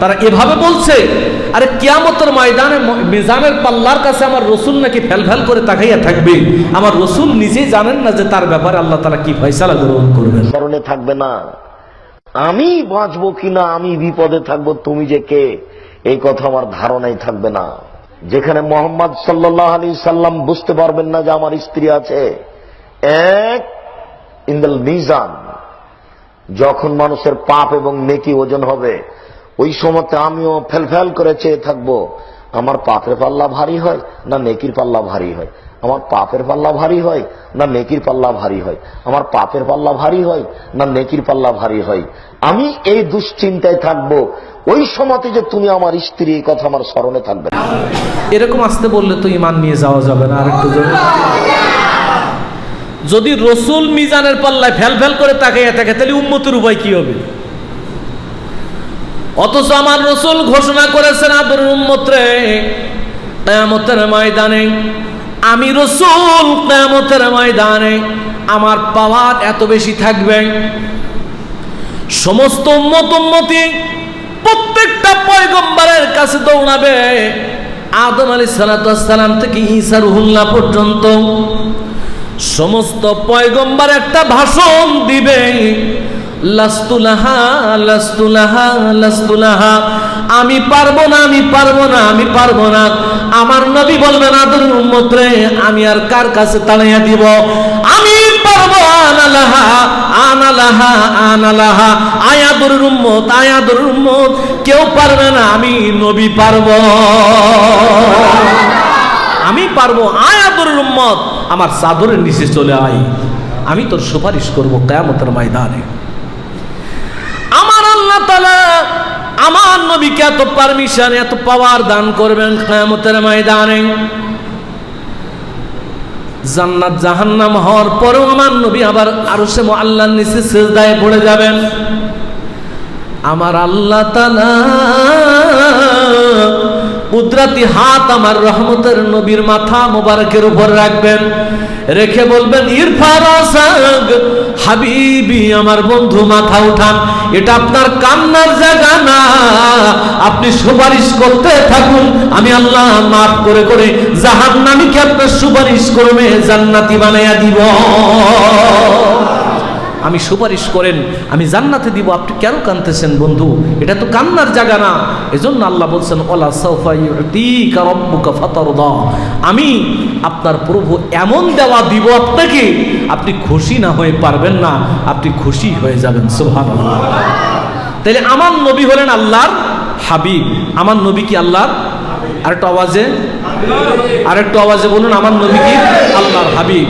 তারা এভাবে বলছে, আরে কিয়ামতের ময়দানে মিজানের পাল্লার কাছে আমার রসুল নাকি ফেল ফেল করে তাকাইয়া থাকবে? আমার রসুল নিজেই জানেন না যে তার ব্যাপারে আল্লাহ তারা কি ফয়সালা গ্রহণ করবেন। স্মরণে থাকবে না। আমি বাঁচবো কিনা, আমি বিপদে থাকব, তুমি যে কে, এই কথা আমার ধারণাই থাকবে না। যেখানে মোহাম্মদ সাল্লাহ আলী সাল্লাম বুঝতে পারবেন না যে আমার স্ত্রী আছে, এক ইন্দাল মিজান যখন মানুষের পাপ এবং নেকি ওজন হবে ওই সময়তে আমিও ফেলফেল করে চেয়ে থাকব। আমার পাপের পাল্লা ভারী হয় না নেকির পাল্লা ভারী হয়? আমার পাপের পাল্লা ভারী হয় না নেকির পাল্লা ভারী হয়? আমার পাপের পাল্লা ভারী হয় না নেকির পাল্লা ভারী হয়? আমি এই দুশ্চিন্তায় থাকব। ওই সময়তে যে তুমি আমার স্ত্রী, এই কথা আমার স্মরণে থাকবে। এরকম আসতে বললে তো ইমান নিয়ে যাওয়া যাবে না আরেকটু। যদি রসুল মিজানের পাল্লায় ফেল ফেল করে তাকাইয়া থাকে, তাহলে উম্মতের উপায় কি হবে? অথচ আমার রসুল ঘোষণা করেছেন আদর উম্মতরে, কেয়ামতের ময়দানে। আমি রসুল কেয়ামতের ময়দানে আমার পাওয়ার এত বেশি থাকবে। সমস্ত উম্মত উম্মতি প্রত্যেকটা পয়গম্বরের কাছে দৌড়াবে। আদম আলী সালাতাম থেকে ঈসা রুহুল্লাহ পর্যন্ত সমস্ত পয়গম্বর একটা ভাষণ দিবে। আমি পারব না, আমি পারব না, আমি পারব না। আমার নবী বলবেন আদর উম্মত রে, আমি আর কার কাছে তাড়াইয়া দিব? আমি পারব আনালাহা আনালাহা আনালাহা আয়াদুর উম্মত আয়াদুর উম্মত। কেউ পারবে না, আমি নবী পারব। আমি পারব আয়াদুর উম্মত। আমার চাদরের নিচে চলে আয়। আমি তোর সুপারিশ করব কেয়ামতের ময়দানে। আমার নবীকে এত পারমিশন এত পাওয়ার দান করবেন কেয়ামতের ময়দানে। জান্নাত জাহান্নাম হওয়ার পরেও আমার নবী আবার আরও সে আল্লাহর নিচে সেজদায় পড়ে যাবেন। আমার আল্লাহ কুদরাতি হাত আমার রহমতের নবীর মাথা মোবারকের উপর রাখবেন। রেখে বলবেন ইরফার হাবিবি, আমার বন্ধু, মাথা উঠান। এটা আপনার কান্নার জায়গা না। আপনি সুপারিশ করতে থাকুন। আমি আল্লাহ মাফ করে করে জাহান্নামীকে আপনার সুপারিশ করবে, জান্নাতি বানাইয়া দিব। আমি সুপারিশ করেন, আমি জান্নাতে দিব, আপনি কেন কানতেছেন বন্ধু? এটা তো কান্নার জায়গা না। এজন্য আল্লাহ বলছেন, ওলা সৌফাইকা আমি আপনার প্রভু এমন দেওয়া দিব আপনাকে, আপনি খুশি না হয়ে পারবেন না, আপনি খুশি হয়ে যাবেন, সুবহানাল্লাহ। তাহলে আমার নবী হলেন আল্লাহর হাবিব। আমার নবী কি আল্লাহর? আরেকটু আওয়াজে। আরেকটু আওয়াজে বলুন, আমার নবী কি আল্লাহর হাবিব?